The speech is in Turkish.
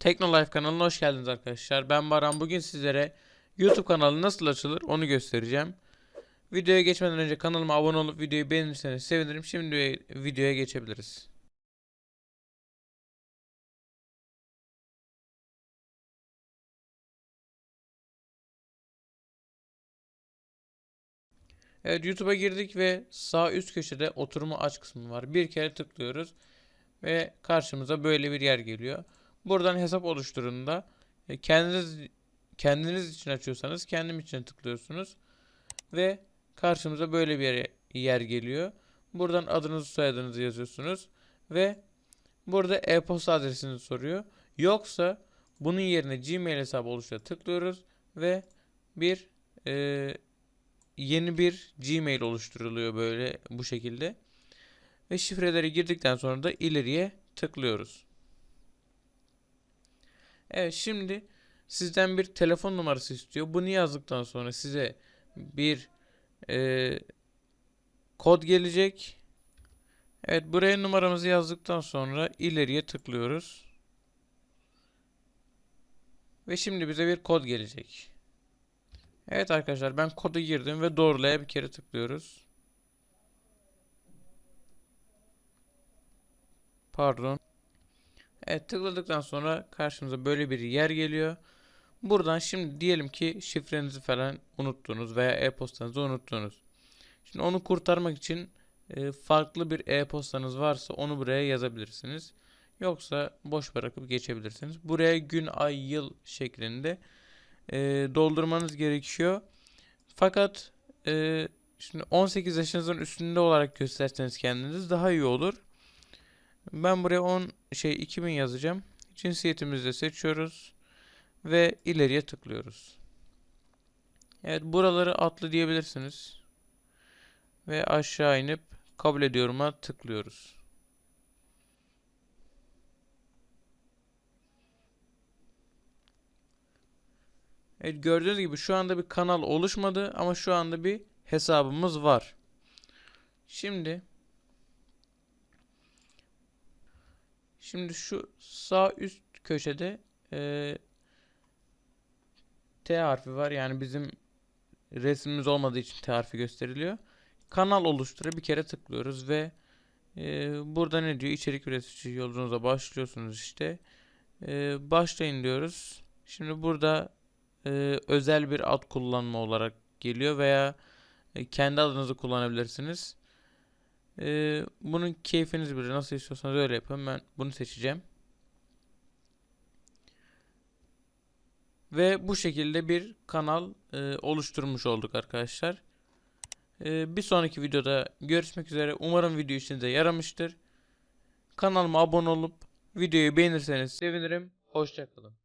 Teknolife kanalına hoş geldiniz arkadaşlar. Ben Baran. Bugün sizlere YouTube kanalı nasıl açılır onu göstereceğim. Videoya geçmeden önce kanalıma abone olup videoyu beğenirseniz sevinirim. Şimdi videoya geçebiliriz. Evet YouTube'a girdik ve sağ üst köşede oturumu aç kısmı var. Bir kere tıklıyoruz ve karşımıza böyle bir yer geliyor. Buradan hesap oluşturunda e, kendiniz kendiniz için açıyorsanız kendim için tıklıyorsunuz ve karşımıza böyle bir yer, geliyor. Buradan adınızı soyadınızı yazıyorsunuz ve burada e-posta adresini soruyor. Yoksa bunun yerine Gmail hesabı oluştura tıklıyoruz ve bir e, yeni bir Gmail oluşturuluyor böyle bu şekilde. Ve şifreleri girdikten sonra da ileriye tıklıyoruz. Evet şimdi sizden bir telefon numarası istiyor. Bunu yazdıktan sonra size bir e, kod gelecek. Evet buraya numaramızı yazdıktan sonra ileriye tıklıyoruz. Ve şimdi bize bir kod gelecek. Evet arkadaşlar ben kodu girdim ve doğrulaya bir kere tıklıyoruz. Pardon. Evet tıkladıktan sonra karşımıza böyle bir yer geliyor. Buradan şimdi diyelim ki şifrenizi falan unuttunuz veya e-postanızı unuttunuz. Şimdi onu kurtarmak için e, farklı bir e-postanız varsa onu buraya yazabilirsiniz. Yoksa boş bırakıp geçebilirsiniz. Buraya gün, ay, yıl şeklinde e, doldurmanız gerekiyor. Fakat e, şimdi 18 yaşınızın üstünde olarak gösterseniz kendiniz daha iyi olur. Ben buraya 10 şey 2000 yazacağım. Cinsiyetimizi de seçiyoruz ve ileriye tıklıyoruz. Evet buraları atlı diyebilirsiniz. Ve aşağı inip kabul ediyorum'a tıklıyoruz. Evet gördüğünüz gibi şu anda bir kanal oluşmadı ama şu anda bir hesabımız var. Şimdi Şimdi şu sağ üst köşede e, T harfi var. Yani bizim resmimiz olmadığı için T harfi gösteriliyor. Kanal oluştura bir kere tıklıyoruz ve e, burada ne diyor? İçerik üretici yolunuza başlıyorsunuz işte. E, başlayın diyoruz. Şimdi burada e, özel bir ad kullanma olarak geliyor veya e, kendi adınızı kullanabilirsiniz. Ee, bunun keyfiniz bilir. Nasıl istiyorsanız öyle yapın. Ben bunu seçeceğim. Ve bu şekilde bir kanal e, oluşturmuş olduk arkadaşlar. E, bir sonraki videoda görüşmek üzere. Umarım video işinize yaramıştır. Kanalıma abone olup videoyu beğenirseniz sevinirim. Hoşçakalın.